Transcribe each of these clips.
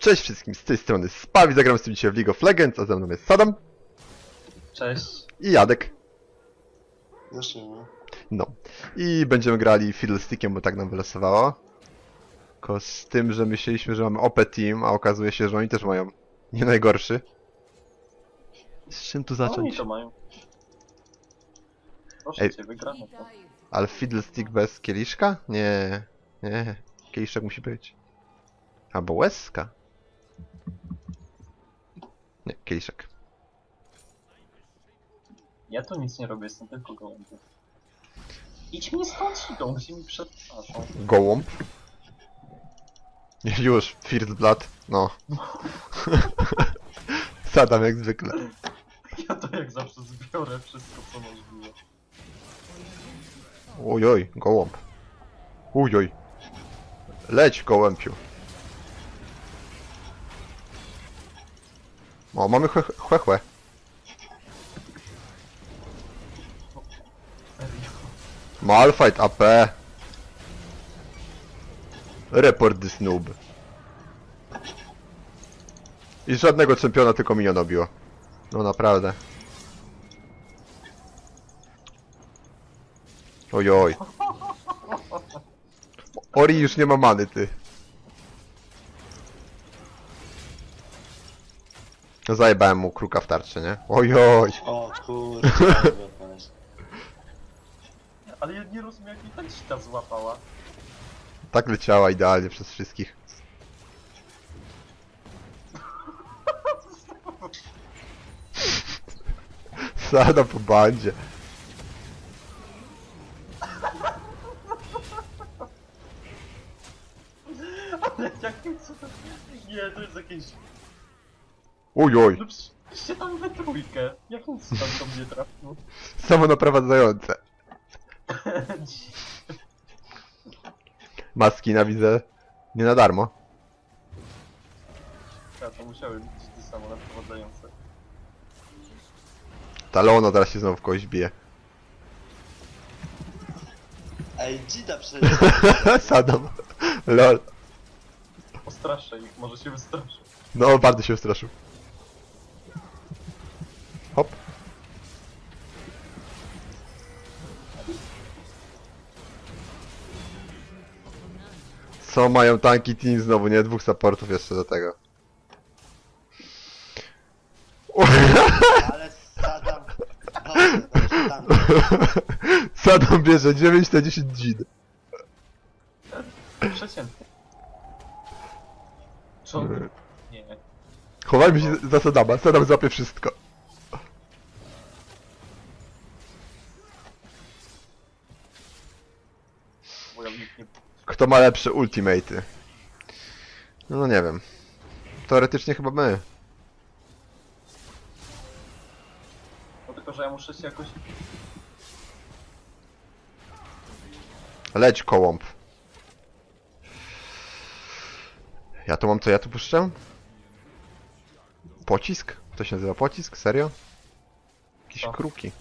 Cześć wszystkim, z tej strony Spawi, zagram z tym dzisiaj w League of Legends, a ze mną jest Sadam Cześć. i Jadek. Jeszcze nie. No. I będziemy grali Fiddlestickiem, bo tak nam wylosowało. Tylko z tym, że myśleliśmy, że mamy OP Team, a okazuje się, że oni też mają nie najgorszy. Z czym tu No, Oni zacząć? to mają. Proszę Ej. cię, wygramy to. Ale Fiddlestick bez kieliszka? Nie, nie. Kieliszek musi być. Albo łezka. Nie, kieliszek. Ja tu nic nie robię, jestem tylko gołębiem. Idź mi stąd idą, gdzie mi przed twarzą. Gołąb. Już, First Blood. No. Sadam jak zwykle. Ja to jak zawsze zbiorę wszystko co możliwe. Ojoj, gołąb. Ujoj. Leć, gołębiu. O, mamy chłe, chłe. Malfight AP. Report this noob. I żadnego czempiona, tylko miniona biło. No naprawdę. Ojoj. Ori już nie ma many, ty. No zajebałem mu kruka w tarczy, nie? Ojoj. O kurde. Ale ja nie rozumiem jak mi ta dzita złapała. Tak leciała idealnie przez wszystkich. Sada po bandzie. Ale jakim cudem... Nie, to jest jakieś... Ujoj, No przecież tam we trójkę. Jakim cudem to mnie trafiło? samo naprowadzające. Maski na widzę. Nie na darmo. Ja to musiałem być te samo naprowadzające. Ta Leona teraz się znowu w kogoś bije. Ej, Dzida przecież. Sadam. Lol. Postraszę ich, może się wystraszę. No, bardzo się straszył. Co mają tanki team znowu, nie? Dwóch supportów jeszcze do tego. Ale sadam. Dobrze, dobrze, tam. Sadam bierze 9 na 10 dzid. Przeciętnie. Czy on... Nie, nie. Chowajmy się za Sadama, Sadam złapie wszystko. Kto ma lepsze ultimaty? No nie wiem. Teoretycznie chyba my. No tylko, że ja muszę się jakoś... Leć kołąb. Ja tu mam co, ja tu puszczę? Pocisk? To się nazywa pocisk? Serio? Jakieś Co? kruki.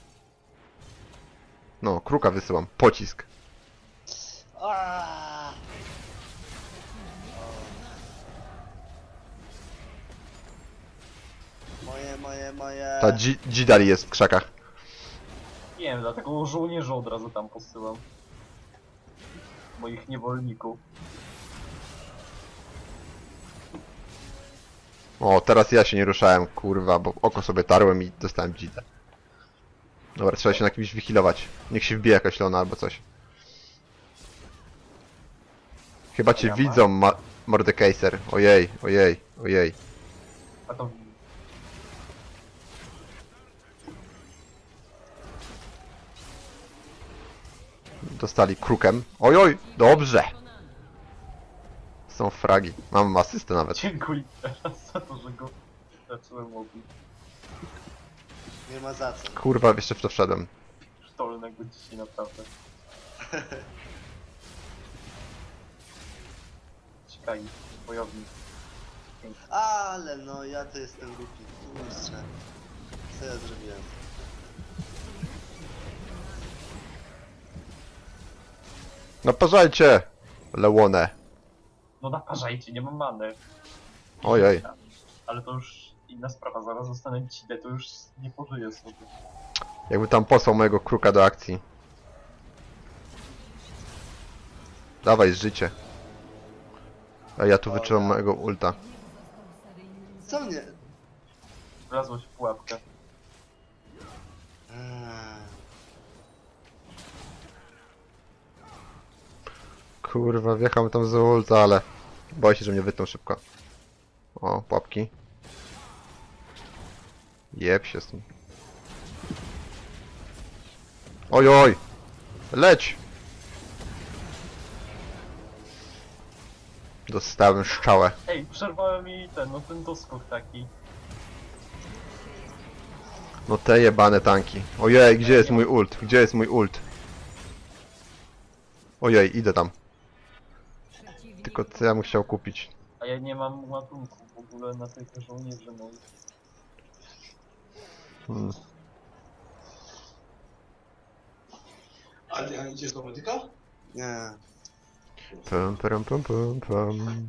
No, kruka wysyłam. Pocisk. Aaaa! Moje, moje. Ta G-Dali jest w krzakach. Nie wiem, dlatego żołnierzy od razu tam posyłam. Moich niewolników. O, teraz ja się nie ruszałem, kurwa, bo oko sobie tarłem i dostałem dzidę. Dobra, trzeba się na kimś wychilować. Niech się wbije jakaś lona albo coś. Chyba cię Ja widzą, ma Mordekaiser. Ojej, ojej, ojej. A to... Dostali krukiem. Ojoj, dobrze. Są fragi. Mam asystę nawet. Dziękuję teraz za to, że go zacząłem obić. Nie ma za co. Kurwa, jeszcze w to wszedłem. Sztolnego dzisiaj naprawdę. Ciekawi, wojownik. Ale no, ja to jestem głupi. Kurczę. Co ja zrobiłem? Naparzajcie! Leone. No naparzajcie, nie mam many. Ojej. Ale to już inna sprawa, zaraz zostanę dzidę, to już nie pożyję sobie. Jakby tam posłał mojego kruka do akcji. Dawaj, życie. A ja tu wyczuwam mojego ulta. Co mnie? Wlazłeś w pułapkę. Eee, Kurwa, wjechałem tam z ulta, ale boję się, że mnie wytną szybko. O, pułapki. Jeb się z tym. Oj, oj! Leć! Dostałem szczałę. Ej, przerwałem mi ten, no ten doskok taki. No te jebane tanki. Ojej, gdzie jest mój ult? Gdzie jest mój ult? Ojej, idę tam. Tylko co ja bym chciał kupić? A ja nie mam ładunku w ogóle na tych żołnierzy moich. Hmm. A ty a idziesz do medyka? nie. Pum, pum, pum, pum, pum.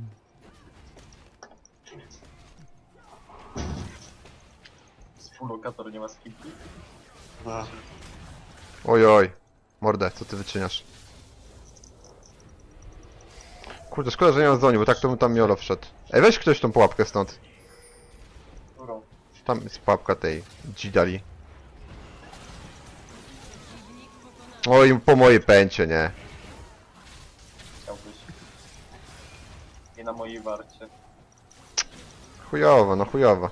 Współlokator nie ma skipki. No. Oj, oj. Mordę, co ty wyczyniasz? Kurde, szkoda, że nie mam dzwoni, bo tak to bym tam miolo wszedł. Ej, weź ktoś tą pułapkę stąd. Tam jest pułapka tej dzidali. Oj, po mojej pęcie, nie. Chciałbyś. Nie na mojej warcie. Chujowo, no chujowo.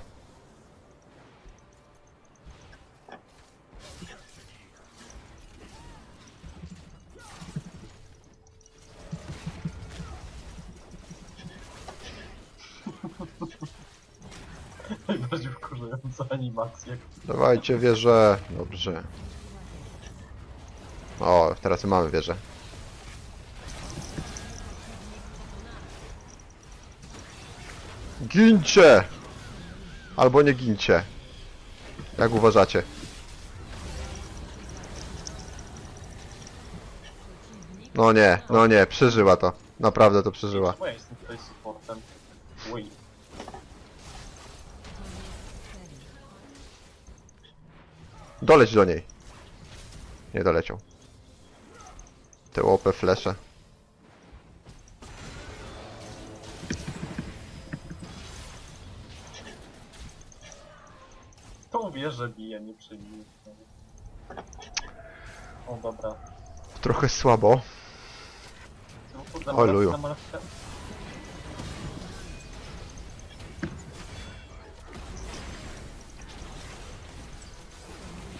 Animacja. Dawajcie wieżę. Dobrze. O, teraz mamy wieżę. Gincie! Albo nie gincie. Jak uważacie? No nie, no nie, przeżyła to. Naprawdę to przeżyła. Ja jestem tutaj supportem? Doleć do niej. Nie doleciał. Te łopę flesze. Tą wieżę bije, nie przejmuje. O dobra. Trochę słabo. No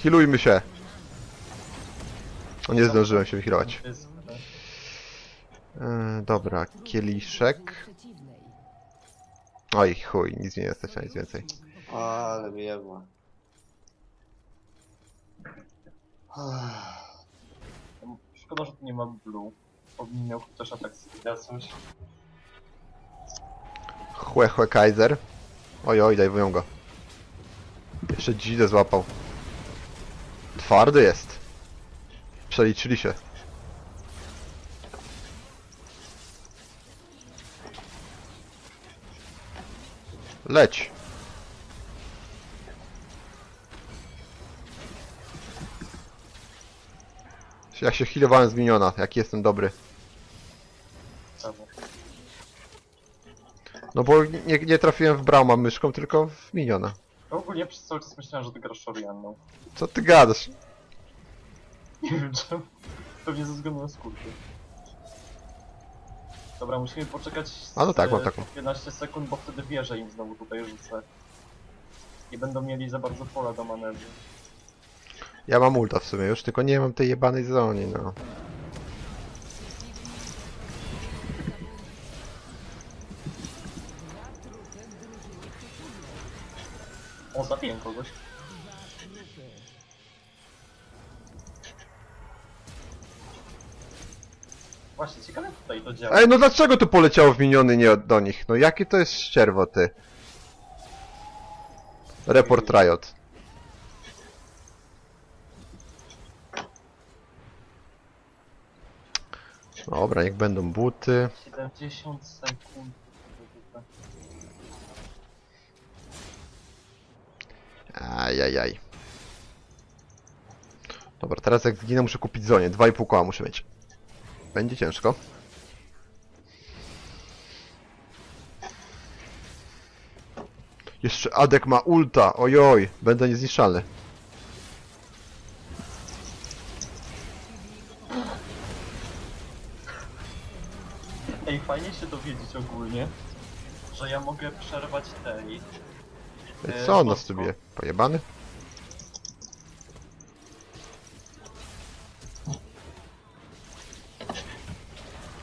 Healujmy się. O, nie zdążyłem się wyhealować. Yy, dobra, kieliszek. Oj, chuj, nic nie jesteś, a nic więcej. Ale wyjebła. Szkoda, że tu nie ma blue. Powinien miał chociaż atak coś. Chłe, chłe, Kaiser. Oj, oj, daj wyją go. Jeszcze dzidę złapał. Twardy jest. Przeliczyli się. Leć. Ja się healowałem z miniona, jaki jestem dobry. No bo nie, nie trafiłem w Brauma myszką, tylko w miniona. Ogólnie przez cały czas myślałem, że ty grasz Shorianną. Co ty gadasz? Nie wiem czemu. Pewnie ze względu na skórkę. Dobra, musimy poczekać z, A no tak, mam taką. 15 sekund, bo wtedy wieżę im znowu tutaj rzucę. Nie będą mieli za bardzo pola do manewru. Ja mam ulta w sumie już, tylko nie mam tej jebanej zoni, no. Zabiję kogoś. Właśnie, ciekawe jak tutaj to działa. Ej, no dlaczego to poleciało w miniony, nie do nich? No jakie to jest ścierwo, ty? Report Riot. Dobra, niech będą buty. 70 sekund. Ajajaj. Dobra, teraz jak zginę muszę kupić zonie. 2,5 koła muszę mieć. Będzie ciężko. Jeszcze Adek ma ulta, ojoj, będę niezniszczalny. Ej, fajnie się dowiedzieć ogólnie, że ja mogę przerwać tej. E, Co on nas tu bije? Pojebany?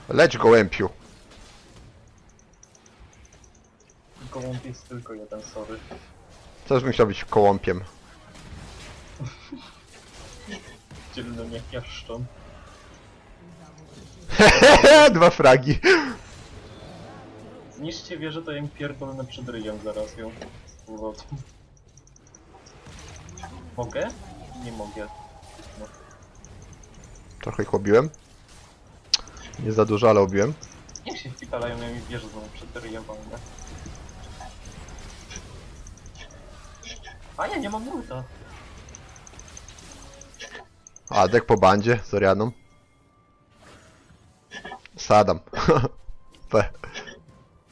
Leć gołępiu. Gołąb jest tylko jeden, sorry. Też bym chciał być kołąpiem. Dzielnym jak jaszczon. Dwa fragi. Zniszcie wieżę, to ja im pierdolę przed ryjem zaraz ją. Mogę? Nie mogę. Trochę ich obiłem. Nie za dużo, ale obiłem. Niech się wpitalają, ja mi wieżę znowu walnę. A ja nie mam ulta. Adek po bandzie z Orianą. Sadam.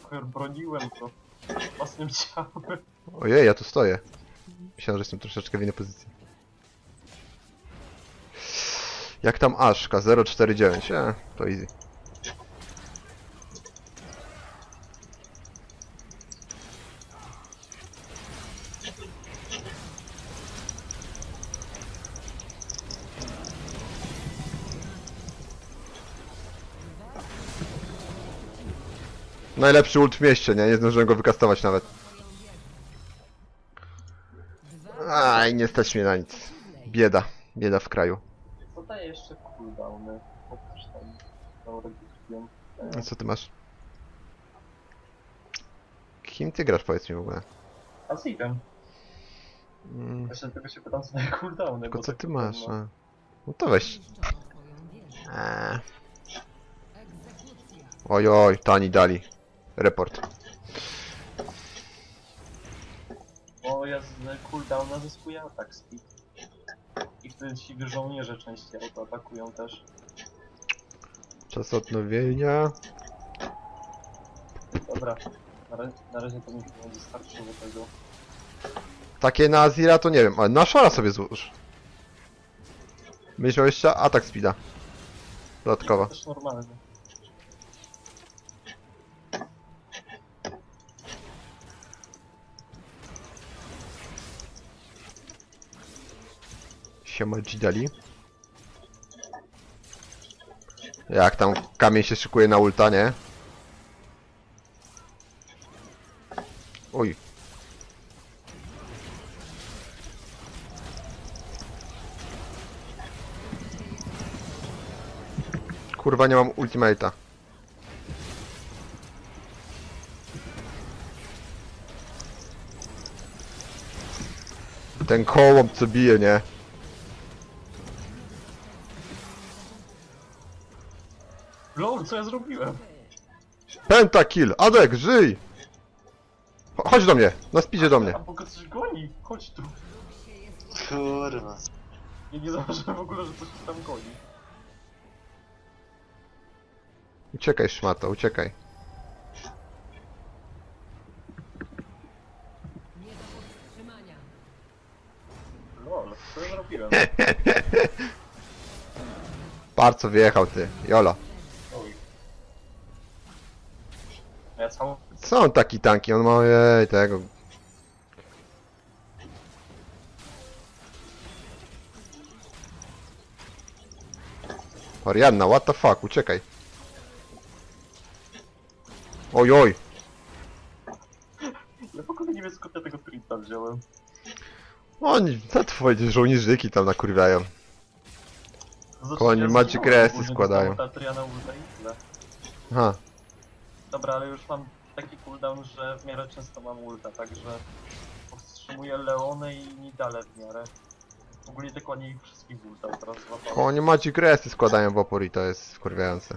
Chuj, broniłem to. Własnym ciałem. Ojej, ja tu stoję. Myślałem, że jestem troszeczkę w innej pozycji. Jak tam Aszka? 049. E, to easy. Najlepszy ult w mieście, nie? Nie zdążyłem go wykastować nawet. Aj, nie stać mnie na nic. Bieda. Bieda w kraju. Co daje jeszcze cooldowny? Tam. A co ty masz? Kim ty grasz, powiedz mi w ogóle? A z Ivem. Mm, Właśnie tylko się pytam, co daje cooldowny. tylko bo co tak ty masz? A. No to weź. Eee. Oj, oj, tani dali. Report. Bo ja z cooldowna zyskuję atak speed. I wtedy ci żołnierze częściej autoatakują też. Czas odnowienia. Dobra. Na, ra na razie to mi chyba nie starczyło tego. Takie na Azira to nie wiem, ale na Shora sobie złóż. Miał jeszcze atak speeda. Dodatkowo. Też normalnie. Siema G-Dali. Jak tam kamień się szykuje na ulta, nie? Oj. Kurwa, nie mam ultimate'a. Ten kołom co bije, nie? LOL, co ja zrobiłem? Pentakill! Adek, żyj! Cho- Chodź do mnie, na spidzie do mnie. A bo go coś goni! Chodź tu. Kurwa. Ja nie zauważyłem w ogóle, że coś się tam goni. Uciekaj, szmato, uciekaj. LOL, co ja zrobiłem? Bardzo wyjechał ty, jolo. Co on taki tanki? On ma, ojej, tego... Orianna, what the fuck, uciekaj. Oj, oj. Ja w ogóle nie wiem skąd ja tego printa wziąłem. Oni, te twoje żołnierzyki tam nakurwiają. Znaczy, Koń ja Magic zginąłem, Resty ogólnie składają. i tyle. Aha, Dobra, ale już mam taki cooldown, że w miarę często mam ulta, także powstrzymuję Leonę i Nidale w miarę. Ogólnie dokładnie ich wszystkich ulta teraz złapałem. Konie Magic Resty składają w opór i to jest wkurwiające.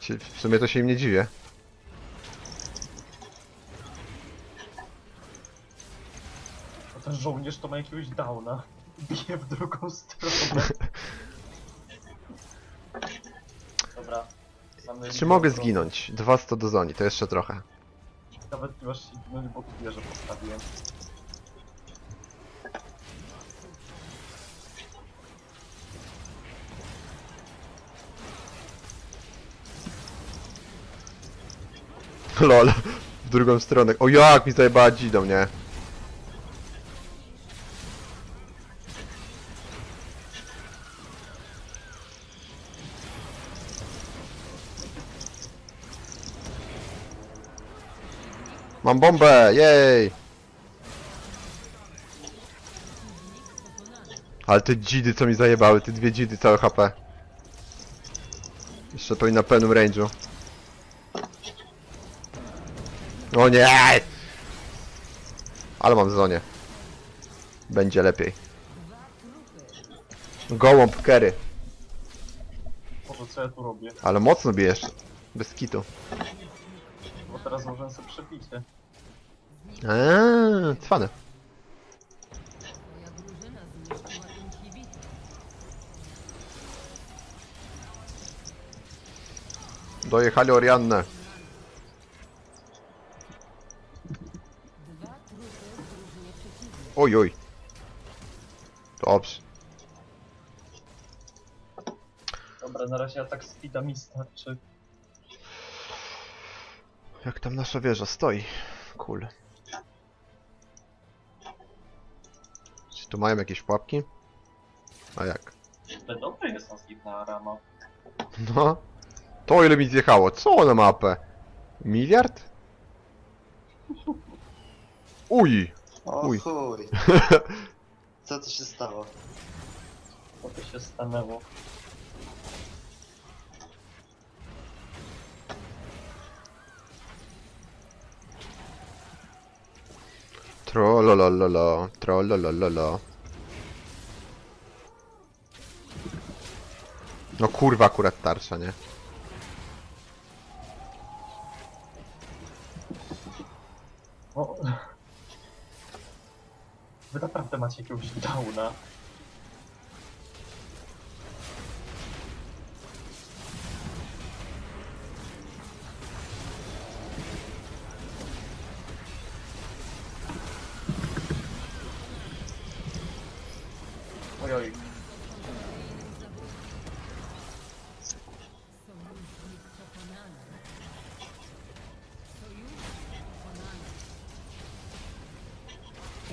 Ci- W sumie to się im nie dziwię. To ten żołnierz to ma jakiegoś downa. Bije w drugą stronę. Dobra. Mamy Czy mogę zginąć? 200 do zoni, to jeszcze trochę. Nawet nie masz signali, bo tu wieżę postawiłem. Lol. W drugą stronę. O jak mi zajebała dzidą, nie? Mam bombę, jej! Ale te dzidy co mi zajebały, te dwie dzidy całe HP. Jeszcze powinna pełnym range'u. O nie! Ale mam w zonie. Będzie lepiej. Gołąb kery. Boże, co ja tu robię? Ale mocno bijesz. Bez kitu. Bo teraz możemy sobie przebicie. Eee, cwane. Twoja drużyna zniszczyła inhibitor. Dojechali Oriannę. Dwa trupy w drużynie przeciwnej. Oj, oj. Dobrze. Dobra, na razie atak speeda mi starczy. Jak tam nasza wieża stoi. Cool. Czy tu mają jakieś pułapki? A jak? Ale dobry jest na rama. No. To ile mi zjechało? Co na mapę? Miliard? Uj! O Uj. chuj. Co tu się stało? Co to się stanęło? Trollolololo, trollolololo. No kurwa akurat tarcza, nie? O. Wy naprawdę macie jakiegoś downa.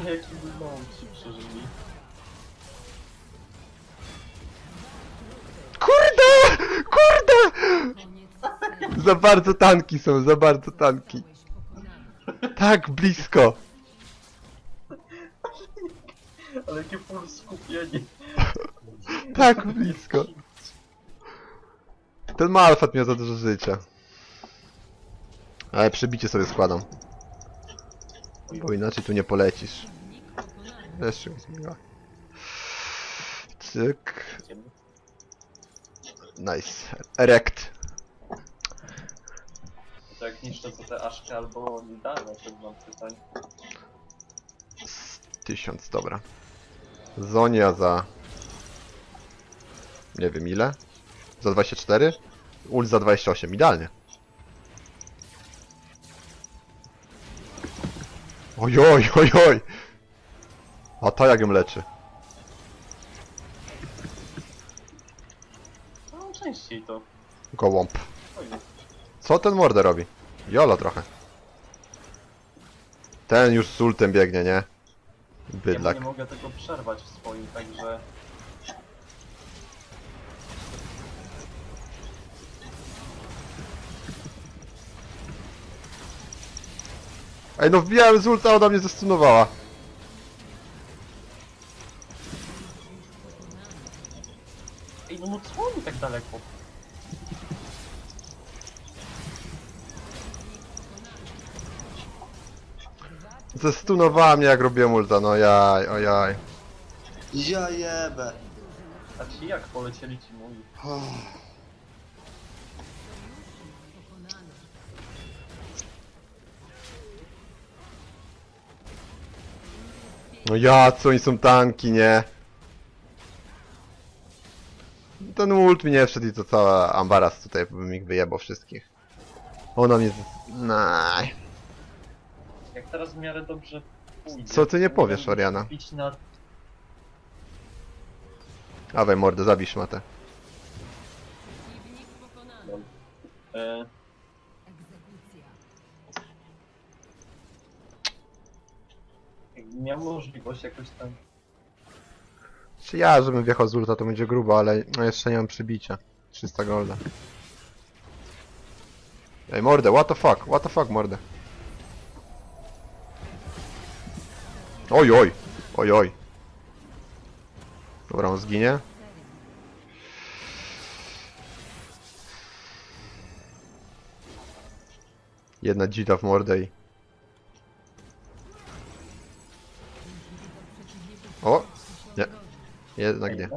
Jaki przeżyli. Kurde! Kurde! Za bardzo tanki są, za bardzo tanki. Tak blisko. Ale jakie full skupienie. Tak blisko. Ten Malfat miał za dużo życia. Ale przebicie sobie składam. Bo inaczej tu nie polecisz. Też mi zmieniła. Cyk. Nice. Erect. To jak niszczę to te aszkę albo nie dane, to mam pytań. 1000, dobra. Zonia za... Nie wiem ile? Za 24? Ult za 28, idealnie. Ojoj, ojoj! A to jak ją leczy? No częściej to. Gołąb. Co ten morder robi? Jolo trochę. Ten już z ultem biegnie, nie? ja Bydlak. nie mogę tego przerwać w swoim, także... Ej no wbijałem z ulta, ona mnie zestunowała. Ej, no, no co oni tak daleko? Zestunowała mnie jak robiłem ulta, no jaj, ojaj. Ja jebę. A ci jak polecieli ci? Uff. No ja, co oni są tanki, nie? Ten ult mi nie wszedł i to cała ambaras tutaj bym ich wyjebał wszystkich. Ona mnie... Naj. Jak teraz w miarę dobrze pójdzie... Co ty nie to powiesz, będę Oriana? Bić na... Dawaj mordę, zabij szmatę. Pokonany. No. E, miał możliwość jakoś tam... Czy ja, żebym wjechał z ulta, to będzie grubo, ale no jeszcze nie mam przybicia. 300 golda. Ej, mordę, what the fuck, what the fuck, mordę. Oj, oj, oj, oj. Dobra, on zginie. Jedna dzida w mordę i... jednak nie.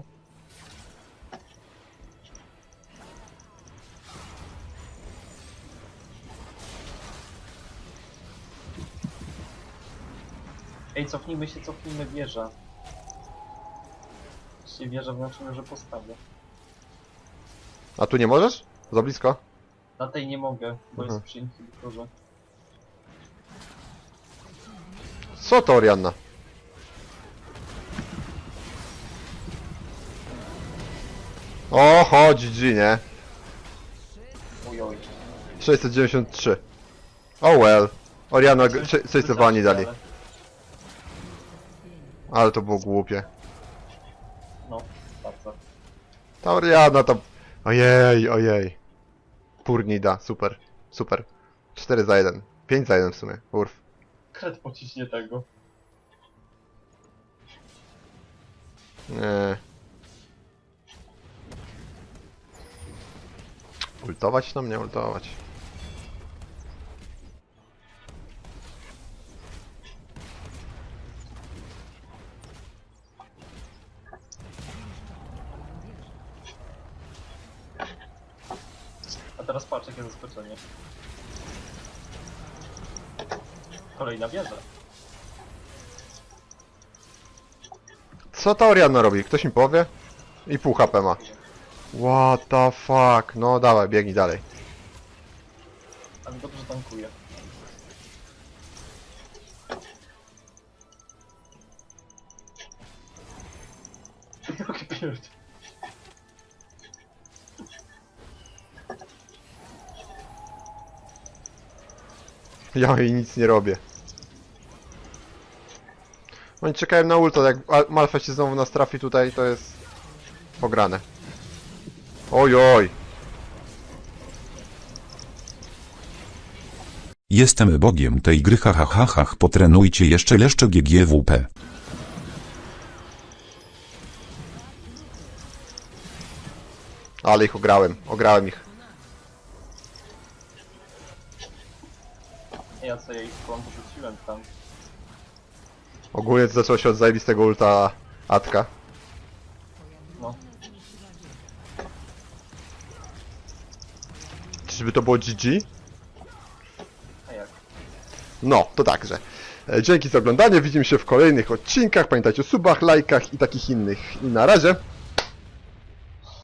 Ej, cofnijmy się, cofnijmy wieża. Jeśli wieża znaczy, że postawię. A tu nie możesz? Za blisko? Na tej nie mogę, bo Mhm. jest przy inhibitorze. Co to Orianna? O, chodź, G, nie? Oj, oj. 693. Oh well. Oriana, g- sze- 600 wani dali. Ale- to było głupie. No, bardzo. Ta Oriana to... Ojej, ojej. Purnida, super. Super. 4 za 1. 5 za 1 w sumie. Urf. Kret pociśnie tego. Nie. Ultować na mnie, ultować. A teraz patrz, jakie zaskoczenie. Kolejna wieża. Co ta Oriana robi? Ktoś mi powie? I pół HP ma. What the fuck? No dawaj, biegnij dalej. Ale dobrze tankuje. Jaki pierd. Ja jej nic nie robię. Oni czekają na ulta, jak Al- Malfa się znowu nas trafi tutaj, to jest... Pograne. Oj, oj. Jestem bogiem tej gry hahahahach potrenujcie jeszcze leszcze GGWP. Ale ich ograłem, ograłem ich. Ja co ja ich porzuciłem tam. Ogólnie to zaczęło się od zajebistego ulta Atka. Czyżby to było GG? A jak? No, to także. E, Dzięki za oglądanie, widzimy się w kolejnych odcinkach. Pamiętajcie o subach, lajkach i takich innych. I na razie.